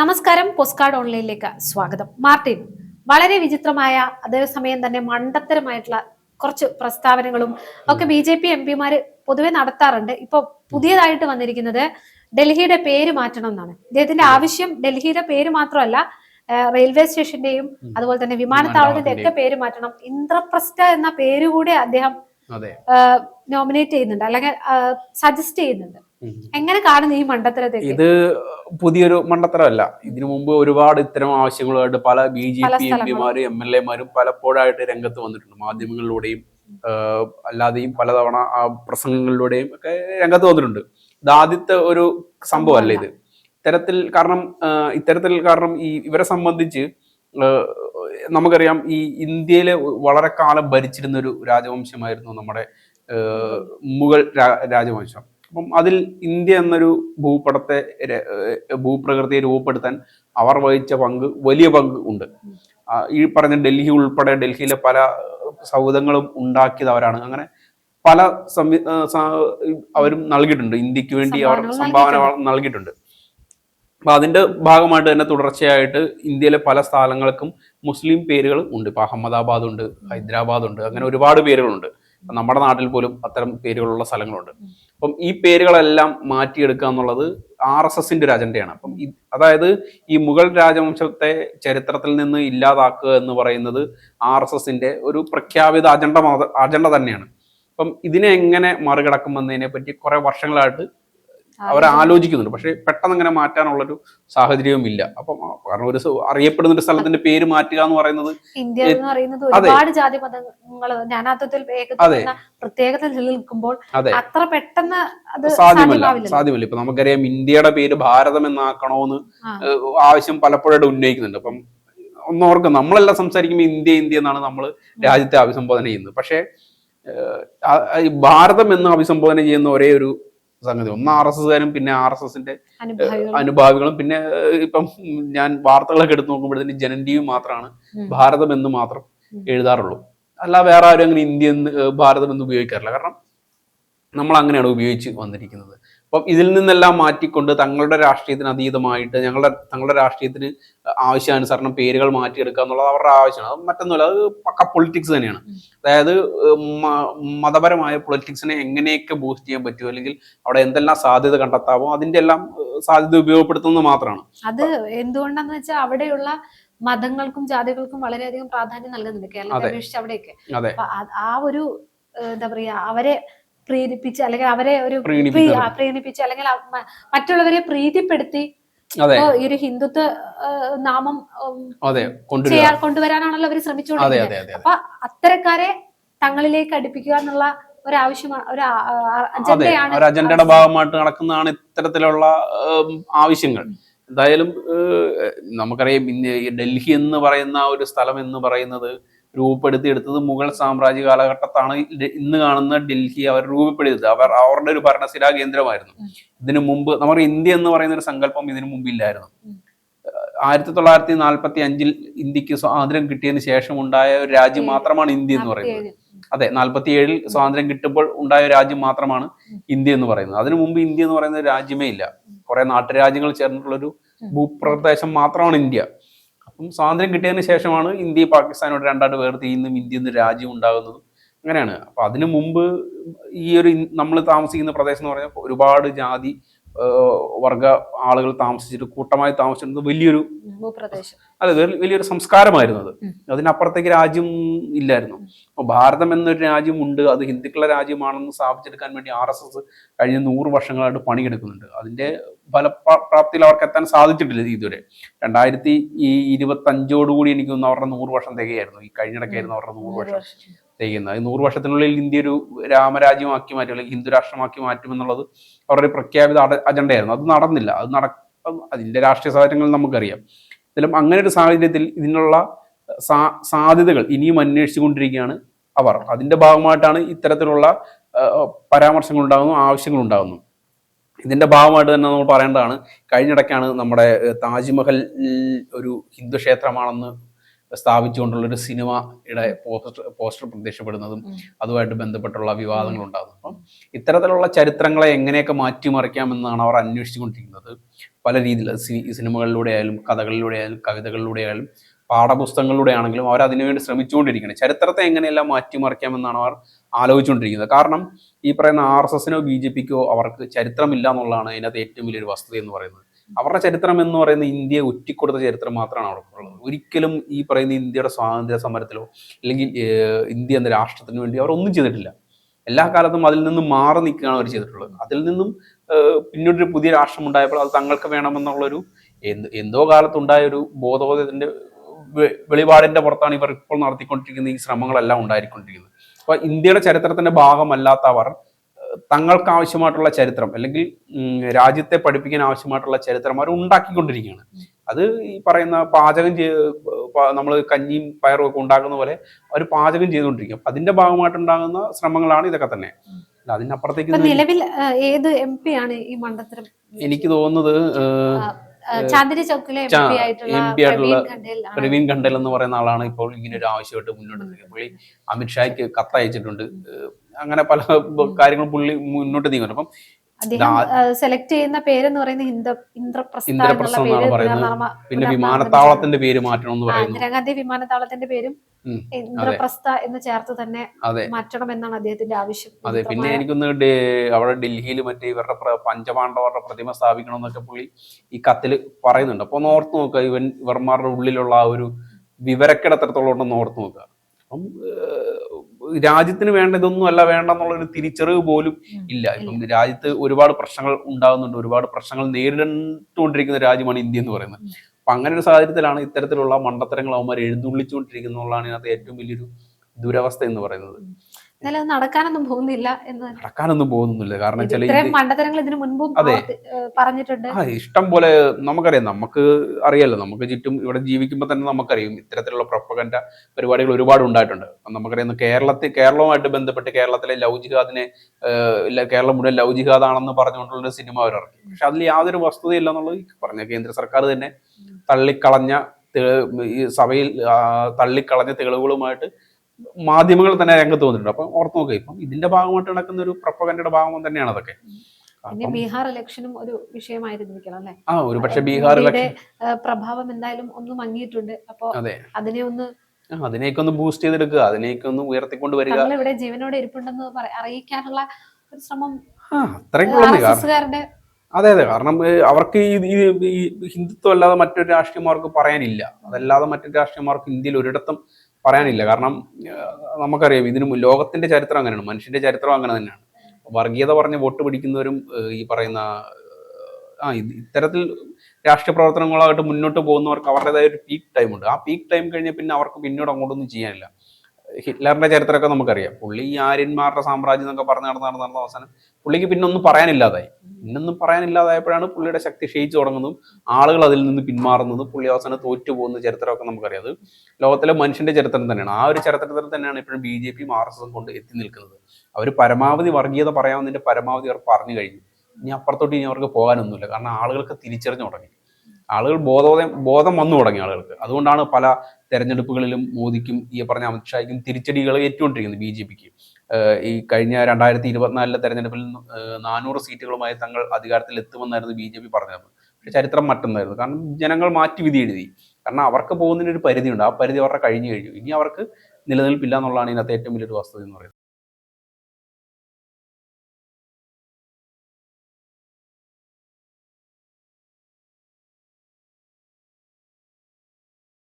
നമസ്കാരം പോസ്കാർഡ് ഓൺലൈനിലേക്ക് സ്വാഗതം. മാർട്ടിൻ വളരെ വിചിത്രമായ അതേസമയം തന്നെ മണ്ടത്തരമായിട്ടുള്ള കുറച്ച് പ്രസ്താവനകളും ഒക്കെ ബി ജെ പി എം പിമാര് പൊതുവെ നടത്താറുണ്ട്. ഇപ്പൊ പുതിയതായിട്ട് വന്നിരിക്കുന്നത് ഡൽഹിയുടെ പേര് മാറ്റണം എന്നാണ്. ഇദ്ദേഹത്തിന്റെ ആവശ്യം ഡൽഹിയുടെ പേര് മാത്രമല്ല റെയിൽവേ സ്റ്റേഷന്റെയും അതുപോലെ തന്നെ വിമാനത്താവളത്തിന്റെ ഒക്കെ പേര് മാറ്റണം. ഇന്ദ്രപ്രസ്ഥ എന്ന പേര് കൂടി അദ്ദേഹം നോമിനേറ്റ് ചെയ്യുന്നുണ്ട്. അല്ലെങ്കിൽ സജസ്റ്റ് ചെയ്യുന്നുണ്ട്. എങ്ങനെ കാണുന്നു ഈ മണ്ടത്തരത്തെ ഇത് പുതിയൊരു മണ്ടത്തരമല്ല. ഇതിനു മുമ്പ് ഒരുപാട് ഇത്തരം ആവശ്യങ്ങളുമായിട്ട് പല ബി ജെ പി എം പിമാരും എം എൽ എമാരും പലപ്പോഴായിട്ട് രംഗത്ത് വന്നിട്ടുണ്ട്. മാധ്യമങ്ങളിലൂടെയും അല്ലാതെയും പലതവണ ആ പ്രസംഗങ്ങളിലൂടെയും ഒക്കെ രംഗത്ത് വന്നിട്ടുണ്ട്. ഇത് ആദ്യത്തെ ഒരു സംഭവമല്ല ഇത്. ഇത്തരത്തിൽ കാരണം ഇത്തരത്തിൽ കാരണം ഈ ഇവരെ സംബന്ധിച്ച് നമുക്കറിയാം ഈ ഇന്ത്യയിലെ വളരെ കാലം ഭരിച്ചിരുന്ന ഒരു രാജവംശമായിരുന്നു നമ്മുടെ മുഗൾ രാജവംശം. അപ്പം അതിൽ ഇന്ത്യ എന്നൊരു ഭൂപടത്തെ ഭൂപ്രകൃതിയെ രൂപപ്പെടുത്താൻ അവർ വഹിച്ച പങ്ക് വലിയ പങ്ക് ഉണ്ട്. ഈ പറഞ്ഞ ഡൽഹി ഉൾപ്പെടെ ഡൽഹിയിലെ പല സൗഹൃദങ്ങളും ഉണ്ടാക്കിയത് അവരാണ്. അങ്ങനെ പല സംവി അവരും നൽകിയിട്ടുണ്ട്. ഇന്ത്യയ്ക്ക് വേണ്ടി അവർ സംഭാവന നൽകിയിട്ടുണ്ട്. അപ്പൊ അതിന്റെ ഭാഗമായിട്ട് തന്നെ തുടർച്ചയായിട്ട് ഇന്ത്യയിലെ പല സ്ഥലങ്ങൾക്കും മുസ്ലിം പേരുകൾ ഉണ്ട്. ഇപ്പൊ അഹമ്മദാബാദ് ഉണ്ട് ഹൈദരാബാദ് ഉണ്ട്. അങ്ങനെ ഒരുപാട് പേരുകളുണ്ട്. നമ്മുടെ നാട്ടിൽ പോലും അത്തരം പേരുകളുള്ള സ്ഥലങ്ങളുണ്ട്. അപ്പം ഈ പേരുകളെല്ലാം മാറ്റിയെടുക്കുക എന്നുള്ളത് ആർ എസ് എസിന്റെ ഒരു അജണ്ടയാണ്. അപ്പം അതായത് ഈ മുഗൾ രാജവംശത്തെ ചരിത്രത്തിൽ നിന്ന് ഇല്ലാതാക്കുക എന്ന് പറയുന്നത് ആർ എസ് എസിന്റെ ഒരു പ്രഖ്യാപിത അജണ്ട അജണ്ട തന്നെയാണ്. അപ്പം ഇതിനെ എങ്ങനെ മറികടക്കുമെന്നതിനെ പറ്റി കുറെ വർഷങ്ങളായിട്ട് അവർ ആലോചിക്കുന്നുണ്ട്. പക്ഷെ പെട്ടെന്ന് അങ്ങനെ മാറ്റാനുള്ളൊരു സാഹചര്യവും ഇല്ല അപ്പം കാരണം ഒരു അറിയപ്പെടുന്ന ഒരു സ്ഥലത്തിന്റെ പേര് മാറ്റുക എന്ന് പറയുന്നത് ഇന്ത്യ എന്ന് പറയുന്നത് ഒരുപാട് ജാതി മതങ്ങൾ അതെ. പ്രത്യേകത നിലനിൽക്കുമ്പോൾ അത്ര പെട്ടെന്ന് അത് സാധ്യമല്ല. സാധ്യമല്ല. ഇപ്പൊ നമുക്കറിയാം ഇന്ത്യയുടെ പേര് ഭാരതം എന്നാക്കണോന്ന്. ആവശ്യം പലപ്പോഴായിട്ട് ഉന്നയിക്കുന്നുണ്ട്. അപ്പം ഒന്നോർക്ക് നമ്മളെല്ലാം സംസാരിക്കുമ്പോൾ ഇന്ത്യ ഇന്ത്യ എന്നാണ് നമ്മൾ രാജ്യത്തെ അഭിസംബോധന ചെയ്യുന്നത്. പക്ഷേ ഭാരതം എന്ന് അഭിസംബോധന ചെയ്യുന്ന ഒരേ ഒരു സംഗതി. ഒന്ന് ആർ എസ് എസ്കാരും പിന്നെ ആർ എസ് എസിന്റെ അനുഭാവികളും. പിന്നെ ഇപ്പം ഞാൻ വാർത്തകളൊക്കെ എടുത്തു നോക്കുമ്പോഴത്തേന് ജനൻ ടി വി മാത്രമാണ് ഭാരതം എന്ന് മാത്രം എഴുതാറുള്ളൂ. അല്ല വേറെ ആരും അങ്ങനെ ഇന്ത്യ എന്ന് ഭാരതം എന്ന് ഉപയോഗിക്കാറില്ല. കാരണം നമ്മൾ അങ്ങനെയാണ് ഉപയോഗിച്ച് വന്നിരിക്കുന്നത്. അപ്പം ഇതിൽ നിന്നെല്ലാം മാറ്റിക്കൊണ്ട് തങ്ങളുടെ രാഷ്ട്രീയത്തിന് അതീതമായിട്ട് ഞങ്ങളുടെ തങ്ങളുടെ രാഷ്ട്രീയത്തിന് ആവശ്യാനുസരണം പേരുകൾ മാറ്റിയെടുക്കുക എന്നുള്ളത് അവരുടെ ആവശ്യമാണ്. അത് മറ്റൊന്നുമല്ല അത് പക്ക പൊളിറ്റിക്സ് തന്നെയാണ്. അതായത് മതപരമായ പൊളിറ്റിക്സിനെ എങ്ങനെയൊക്കെ ബൂസ്റ്റ് ചെയ്യാൻ പറ്റുമോ അല്ലെങ്കിൽ അവിടെ എന്തെല്ലാം സാധ്യത കണ്ടെത്താമോ അതിന്റെ എല്ലാം സാധ്യത ഉപയോഗപ്പെടുത്തുന്നത് മാത്രമാണ്. അത് എന്തുകൊണ്ടാന്ന് വെച്ചാൽ അവിടെയുള്ള മതങ്ങൾക്കും ജാതികൾക്കും വളരെയധികം പ്രാധാന്യം നൽകുന്നുണ്ട്. കേരളത്തെ അതെ. അപേക്ഷിച്ച് അവിടെയൊക്കെ. ആ ഒരു എന്താ പറയാ അവരെ പ്രീതിപ്പിച്ച് അല്ലെങ്കിൽ അവരെ ഒരു പ്രീണിപ്പിച്ച് പ്രീ- ആ, പ്രീണിപ്പിച്ച് അല്ലെങ്കിൽ മറ്റുള്ളവരെ പ്രീതിപ്പെടുത്തി ഈ ഒരു ഹിന്ദുത്വ നാമം ചെയ്യാൻ കൊണ്ടുവരാനാണല്ലോ അവർ ശ്രമിച്ചുകൊണ്ടിരിക്കുന്നത്. അപ്പൊ അത്തരക്കാരെ തങ്ങളിലേക്ക് അടുപ്പിക്കുക എന്നുള്ള ഒരു ആവശ്യമാണ് ഒരു അജണ്ടയാണ് ഒരു അജണ്ടയുടെ ഭാഗമായിട്ട് നടക്കുന്നതാണ് ഇത്തരത്തിലുള്ള ആവശ്യങ്ങൾ. എന്തായാലും നമുക്കറിയാം ഡൽഹി എന്ന് പറയുന്ന ഒരു സ്ഥലം എന്ന് പറയുന്നത് രൂപപ്പെടുത്തിയെടുത്തത് മുഗൾ സാമ്രാജ്യ കാലഘട്ടത്താണ്. ഇന്ന് കാണുന്ന ഡൽഹി അവർ രൂപപ്പെടുത്തിയത്. അവർ അവരുടെ ഒരു ഭരണശിലാ കേന്ദ്രമായിരുന്നു. ഇതിനു മുമ്പ് നമ്മുടെ ഇന്ത്യ എന്ന് പറയുന്ന ഒരു സങ്കല്പം ഇതിനു മുമ്പ് ഇല്ലായിരുന്നു. ഉം. ആയിരത്തി തൊള്ളായിരത്തി നാൽപ്പത്തി അഞ്ചിൽ ഇന്ത്യയ്ക്ക് സ്വാതന്ത്ര്യം കിട്ടിയതിന് ശേഷം ഉണ്ടായ ഒരു രാജ്യം മാത്രമാണ് ഇന്ത്യ എന്ന് പറയുന്നത്. അതെ നാൽപ്പത്തി ഏഴിൽ സ്വാതന്ത്ര്യം കിട്ടുമ്പോൾ ഉണ്ടായ രാജ്യം മാത്രമാണ് ഇന്ത്യ എന്ന് പറയുന്നത്. അതിനു മുമ്പ് ഇന്ത്യ എന്ന് പറയുന്ന രാജ്യമേ ഇല്ല. കുറെ നാട്ടുരാജ്യങ്ങൾ ചേർന്നിട്ടുള്ളൊരു ഒരു ഭൂപ്രദേശം മാത്രമാണ് ഇന്ത്യ. അപ്പം സ്വാതന്ത്ര്യം കിട്ടിയതിന് ശേഷമാണ് ഇന്ത്യ പാകിസ്ഥാനോട് രണ്ടായിട്ട് വേർതിരിയുന്നതും ഇന്ത്യ എന്ന രാജ്യം ഉണ്ടാകുന്നതും അങ്ങനെയാണ്. അപ്പൊ അതിനു മുമ്പ് ഈ ഒരു നമ്മൾ താമസിക്കുന്ന പ്രദേശം എന്ന് പറഞ്ഞാൽ ഒരുപാട് ജാതി വർഗ ആളുകൾ താമസിച്ചിട്ട് കൂട്ടമായി താമസിച്ചിരുന്നത് വലിയൊരു അതെ വലിയൊരു സംസ്കാരമായിരുന്നു അത്. അതിനപ്പുറത്തേക്ക് രാജ്യം ഇല്ലായിരുന്നു. അപ്പൊ ഭാരതം എന്നൊരു രാജ്യമുണ്ട് അത് ഹിന്ദുക്കളുടെ രാജ്യമാണെന്ന് സ്ഥാപിച്ചെടുക്കാൻ വേണ്ടി ആർ എസ് എസ് കഴിഞ്ഞ നൂറ് വർഷങ്ങളായിട്ട് പണിയെടുക്കുന്നുണ്ട്. അതിന്റെ ഫലപ്രാപ്തിയിൽ അവർക്ക് എത്താൻ സാധിച്ചിട്ടില്ല ഇതുവരെ. രണ്ടായിരത്തി ഈ ഇരുപത്തി അഞ്ചോടുകൂടി എനിക്ക് തോന്നുന്നു അവരുടെ നൂറ് വർഷം തികയായിരുന്നു. ഈ കഴിഞ്ഞിടക്കായിരുന്നു അവരുടെ നൂറ് വർഷം. ചെയ്യുന്നത്. നൂറ് വർഷത്തിനുള്ളിൽ ഇന്ത്യ ഒരു രാമരാജ്യമാക്കി മാറ്റും അല്ലെങ്കിൽ ഹിന്ദു രാഷ്ട്രമാക്കി മാറ്റും എന്നുള്ളത് അവരുടെ പ്രഖ്യാപിത അജണ്ടയായിരുന്നു. അത് നടന്നില്ല. അത് നട അതിന്റെ രാഷ്ട്രീയ സാഹചര്യങ്ങൾ നമുക്കറിയാം. എന്നാലും അങ്ങനെ ഒരു സാഹചര്യത്തിൽ ഇതിനുള്ള സാധ്യതകൾ ഇനിയും അന്വേഷിച്ചുകൊണ്ടിരിക്കുകയാണ് അവർ. അതിന്റെ ഭാഗമായിട്ടാണ് ഇത്തരത്തിലുള്ള പരാമർശങ്ങൾ ഉണ്ടാകുന്നു ആവശ്യങ്ങൾ ഉണ്ടാകുന്നു. ഇതിന്റെ ഭാഗമായിട്ട് തന്നെ നമ്മൾ പറയേണ്ടതാണ് കഴിഞ്ഞിടയ്ക്കാണ് നമ്മുടെ താജ്മഹൽ ഒരു ഹിന്ദു ക്ഷേത്രമാണെന്ന് സ്ഥാപിച്ചുകൊണ്ടുള്ള ഒരു സിനിമയുടെ പോസ്റ്റർ പോസ്റ്റർ പ്രത്യക്ഷപ്പെടുന്നതും. അതുമായിട്ട് ബന്ധപ്പെട്ടുള്ള വിവാദങ്ങൾ ഉണ്ടാകുന്നു അപ്പം ഇത്തരത്തിലുള്ള ചരിത്രങ്ങളെ എങ്ങനെയൊക്കെ മാറ്റിമറിക്കാമെന്നാണ് അവർ അന്വേഷിച്ചുകൊണ്ടിരിക്കുന്നത്. പല രീതിയിൽ സിനിമകളിലൂടെ ആയാലും കഥകളിലൂടെ ആയാലും കവിതകളിലൂടെ ആയാലും പാഠപുസ്തകങ്ങളിലൂടെ ആണെങ്കിലും അവർ അതിനുവേണ്ടി ശ്രമിച്ചുകൊണ്ടിരിക്കുകയാണ് ചരിത്രത്തെ എങ്ങനെയെല്ലാം മാറ്റിമറിക്കാമെന്നാണ് അവർ ആലോചിച്ചുകൊണ്ടിരിക്കുന്നത്. കാരണം ഈ പറയുന്ന ആർ എസ് എസിനോ ബി ജെ പിക്കോ അവർക്ക് ചരിത്രമില്ല എന്നുള്ളതാണ് അതിനകത്ത് ഏറ്റവും വലിയൊരു വസ്തുത എന്ന് പറയുന്നത്. അവരുടെ ചരിത്രം എന്ന് പറയുന്നത് ഇന്ത്യയെ ഉറ്റിക്കൊടുത്ത ചരിത്രം മാത്രമാണ് അവർക്കുള്ളത് ഒരിക്കലും ഈ പറയുന്ന ഇന്ത്യയുടെ സ്വാതന്ത്ര്യ സമരത്തിലോ അല്ലെങ്കിൽ ഇന്ത്യ എന്ന രാഷ്ട്രത്തിന് വേണ്ടി അവർ ഒന്നും ചെയ്തിട്ടില്ല. എല്ലാ കാലത്തും അതിൽ നിന്നും മാറി നിൽക്കുകയാണ് അവർ ചെയ്തിട്ടുള്ളത്. അതിൽ നിന്നും പിന്നീട് പിന്നീടൊരു പുതിയ രാഷ്ട്രം ഉണ്ടായപ്പോൾ അത് തങ്ങൾക്ക് വേണമെന്നുള്ളൊരു എന്ത് എന്തോ കാലത്തുണ്ടായ ഒരു ബോധോദയത്തിന്റെ വെളിപാടിന്റെ പുറത്താണ് ഇവർ ഇപ്പോൾ നടത്തിക്കൊണ്ടിരിക്കുന്ന ഈ ശ്രമങ്ങളെല്ലാം ഉണ്ടായിക്കൊണ്ടിരിക്കുന്നത്. അപ്പൊ ഇന്ത്യയുടെ ചരിത്രത്തിന്റെ ഭാഗമല്ലാത്തവർ തങ്ങൾക്ക് ആവശ്യമായിട്ടുള്ള ചരിത്രം അല്ലെങ്കിൽ രാജ്യത്തെ പഠിപ്പിക്കാൻ ആവശ്യമായിട്ടുള്ള ചരിത്രം അവർ ഉണ്ടാക്കിക്കൊണ്ടിരിക്കുകയാണ്. അത് ഈ പറയുന്ന പാചകം ചെയ്ത് നമ്മൾ കഞ്ഞിയും പയറും ഒക്കെ ഉണ്ടാക്കുന്ന പോലെ അവർ പാചകം ചെയ്തുകൊണ്ടിരിക്കും. അപ്പൊ അതിന്റെ ഭാഗമായിട്ടുണ്ടാകുന്ന ശ്രമങ്ങളാണ് ഇതൊക്കെ തന്നെ. അതിനപ്പുറത്തേക്ക് നിലവിൽ ഏത് എം പി ആണ് ഈ മണ്ഡലത്തിൽ എനിക്ക് തോന്നുന്നത് ചാന്ദിനി ചൗക്കിലെ എം പി ആയിട്ടുള്ള MP ആയിട്ടുള്ള പ്രവീൺ ഖണ്ഡേൽ കണ്ടൽ എന്ന് പറയുന്ന ആളാണ് ഇപ്പോൾ ഇങ്ങനെ ഒരു ആവശ്യമായിട്ട് മുന്നോട്ട് നിൽക്കുന്നത് പുള്ളി അമിത്ഷായ്ക്ക് കത്തയച്ചിട്ടുണ്ട്. അങ്ങനെ പല കാര്യങ്ങളും പുള്ളി മുന്നോട്ട് നീങ്ങുന്നുണ്ട്. അപ്പം അദ്ദേഹം സെലക്ട് ചെയ്യുന്ന പേരെന്ന് പറയുന്നത് ഇന്ദ്ര ഇന്ദ്രപ്രസ്ഥ പേര്. പിന്നെ വിമാനത്താവളത്തിന്റെ പേര് മാറ്റണം എന്ന് പറയുന്നു. ഇന്ദിരാഗാന്ധി വിമാനത്താവളത്തിന്റെ പേരും ഇന്ദ്രപ്രസ്ഥ എന്ന് ചേർത്ത് തന്നെ മാറ്റണം എന്നാണ് അദ്ദേഹത്തിന്റെ ആവശ്യം. അതെ പിന്നെ എനിക്കൊന്ന് അവിടെ ഡൽഹിയിൽ മറ്റേ ഇവരുടെ പഞ്ചപാണ്ഡവരുടെ പ്രതിമ സ്ഥാപിക്കണം എന്നൊക്കെ പുള്ളി ഈ കത്തിൽ പറയുന്നുണ്ട്. അപ്പൊ ഓർത്ത് നോക്കുക ഇവൻ ഇവർമാരുടെ ഉള്ളിലുള്ള ആ ഒരു വിവരക്കേട് എത്രത്തോളം ഉണ്ടെന്ന് ഓർത്ത് നോക്കുക. അപ്പം രാജ്യത്തിന് വേണ്ട ഇതൊന്നും അല്ല വേണ്ട എന്നുള്ളൊരു തിരിച്ചറിവ് പോലും ഇല്ല. ഇപ്പം രാജ്യത്ത് ഒരുപാട് പ്രശ്നങ്ങൾ ഉണ്ടാകുന്നുണ്ട്. ഒരുപാട് പ്രശ്നങ്ങൾ നേരിട്ടുകൊണ്ടിരിക്കുന്ന രാജ്യമാണ് ഇന്ത്യ എന്ന് പറയുന്നത്. അപ്പൊ അങ്ങനെ ഒരു സാഹചര്യത്തിലാണ് ഇത്തരത്തിലുള്ള മണ്ടത്തരങ്ങൾ അവന്മാർ എഴുന്നള്ളിച്ചുകൊണ്ടിരിക്കുന്നതാണ് ഇതിനകത്ത് ഏറ്റവും വലിയൊരു ദുരവസ്ഥ എന്ന് പറയുന്നത്. എന്നാലും നടക്കാനൊന്നും പോകുന്നില്ല എന്ന് നടക്കാനൊന്നും പോകുന്നില്ല. കാരണം വെച്ചാൽ ഇത്രയും മണ്ടത്തരങ്ങൾ ഇതിനു മുൻപും അതെ. പറഞ്ഞിട്ടുണ്ട്. ആ ഇഷ്ടം പോലെ നമുക്കറിയാം. നമുക്ക് അറിയാലോ. നമുക്ക് ചുറ്റും ഇവിടെ ജീവിക്കുമ്പോൾ തന്നെ നമുക്കറിയും. ഇത്തരത്തിലുള്ള പ്രൊപ്പകണ്ട പരിപാടികൾ ഒരുപാട് ഉണ്ടായിട്ടുണ്ട്. നമുക്കറിയാം കേരളത്തിൽ കേരളവുമായിട്ട് ബന്ധപ്പെട്ട് കേരളത്തിലെ ലവ് ജിഹാദിനെ കേരളം മുഴുവൻ ലവ് ജിഹാദാണെന്ന് പറഞ്ഞുകൊണ്ടുള്ള സിനിമ അവർ ഇറക്കി. പക്ഷെ അതിൽ യാതൊരു വസ്തുതയില്ല എന്നുള്ളത് പറഞ്ഞ കേന്ദ്ര സർക്കാർ തന്നെ തള്ളിക്കളഞ്ഞ ഈ സഭയിൽ തള്ളിക്കളഞ്ഞ തെളിവുകളുമായിട്ട് മാധ്യമങ്ങൾ തന്നെ രംഗത്ത് വന്നിട്ടുണ്ട്. അപ്പം ഓർത്ത് നോക്കുക ഇപ്പം ഇതിന്റെ ഭാഗമായിട്ട് നടക്കുന്ന ഒരു പ്രൊപ്പഗൻഡയുടെ ഭാഗം തന്നെയാണ് അതൊക്കെ. പിന്നെ ബീഹാർ ഇലക്ഷനും ഒരു വിഷയമായിരുന്നിരിക്കണം അല്ലെ? ആ ഒരു പക്ഷെ ബീഹാർ ഇലക്ഷൻ പ്രഭാവം എന്തായാലും ഒന്ന് മങ്ങിയിട്ടുണ്ട്. അപ്പൊ അതിനെ ഒന്ന് അതിനെയൊക്കെ ഒന്ന് ബൂസ്റ്റ് ചെയ്തെടുക്കുക അതിനെയൊക്കെ ഒന്ന് ഉയർത്തിക്കൊണ്ട് വരിക. ഇവിടെ ജീവനോടെ ഇരിപ്പുണ്ടെന്ന് അറിയിക്കാനുള്ള ഒരു ശ്രമം അത്രയും അതെ അതെ. കാരണം അവർക്ക് ഈ ഹിന്ദുത്വം അല്ലാതെ മറ്റൊരു രാഷ്ട്രീയമാർക്ക് പറയാനില്ല. അതല്ലാതെ മറ്റൊരു രാഷ്ട്രീയമാർക്ക് ഇന്ത്യയിൽ ഒരിടത്തും പറയാനില്ല. കാരണം നമുക്കറിയാം ഇതിന് ലോകത്തിന്റെ ചരിത്രം അങ്ങനെയാണ്. മനുഷ്യന്റെ ചരിത്രം അങ്ങനെ തന്നെയാണ്. വർഗീയത പറഞ്ഞ് വോട്ട് പിടിക്കുന്നവരും ഈ പറയുന്ന ആ ഇത്തരത്തിൽ രാഷ്ട്രീയ പ്രവർത്തനങ്ങളായിട്ട് മുന്നോട്ട് പോകുന്നവർക്ക് അവരുടേതായ ഒരു പീക്ക് ടൈം ഉണ്ട് ആ പീക്ക് ടൈം കഴിഞ്ഞാൽ പിന്നെ അവർക്ക് പിന്നീട് അങ്ങോട്ടൊന്നും ചെയ്യാനില്ല. ഹിറ്റ്ലറിന്റെ ചരിത്രമൊക്കെ നമുക്കറിയാം. പുള്ളി ഈ ആര്യന്മാരുടെ സാമ്രാജ്യം എന്നൊക്കെ പറഞ്ഞ് നടന്ന് നടന്ന് നടന്ന അവസാനം പുള്ളിക്ക് പിന്നെ ഒന്നും പറയാനില്ലാതായി. പിന്നൊന്നും പറയാനില്ലാതായപ്പോഴാണ് പുള്ളിയുടെ ശക്തി ക്ഷയിച്ചു തുടങ്ങുന്നതും ആളുകൾ അതിൽ നിന്ന് പിന്മാറുന്നതും പുള്ളി അവസാനം തോറ്റു പോകുന്ന ചരിത്രമൊക്കെ നമുക്കറിയാം. അത് ലോകത്തിലെ മനുഷ്യന്റെ ചരിത്രം തന്നെയാണ്. ആ ഒരു ചരിത്രത്തിൽ തന്നെയാണ് ഇപ്പോഴും ബി ജെ പിയും ആർ എസ് എസും കൊണ്ട് എത്തി നിൽക്കുന്നത്. അവർ പരമാവധി വർഗീയത പറയാവുന്നതിന്റെ പരമാവധി അവർ പറഞ്ഞു കഴിഞ്ഞു. ഇനി അപ്പുറത്തോട്ട് ഇനി അവർക്ക് പോകാനൊന്നുമില്ല. കാരണം ആളുകൾക്ക് തിരിച്ചറിഞ്ഞു തുടങ്ങി. ആളുകൾ ബോധോദയം ബോധം വന്നു തുടങ്ങി ആളുകൾക്ക്. അതുകൊണ്ടാണ് പല തെരഞ്ഞെടുപ്പുകളിലും മോദിക്കും ഈ പറഞ്ഞ അമിത്ഷായ്ക്കും തിരിച്ചടികൾ ഏറ്റുകൊണ്ടിരിക്കുന്നത് ബി ജെ പിക്ക്. ഈ കഴിഞ്ഞ രണ്ടായിരത്തി ഇരുപത്തിനാലിലെ തെരഞ്ഞെടുപ്പിൽ നാനൂറ് സീറ്റുകളുമായി തങ്ങൾ അധികാരത്തിൽ എത്തുമെന്നായിരുന്നു ബി ജെ പി പറഞ്ഞത്. പക്ഷെ ചരിത്രം മറ്റൊന്നായിരുന്നു. കാരണം ജനങ്ങൾ മാറ്റി വിധി എഴുതി. കാരണം അവർക്ക് പോകുന്നതിന് ഒരു പരിധിയുണ്ട്. ആ പരിധി അവരുടെ കഴിഞ്ഞു കഴിഞ്ഞു. ഇനി അവർക്ക് നിലനിൽപ്പില്ല എന്നുള്ളതാണ് ഇതിനകത്ത് ഏറ്റവും വലിയൊരു വസ്തുത എന്ന് പറയുന്നത്.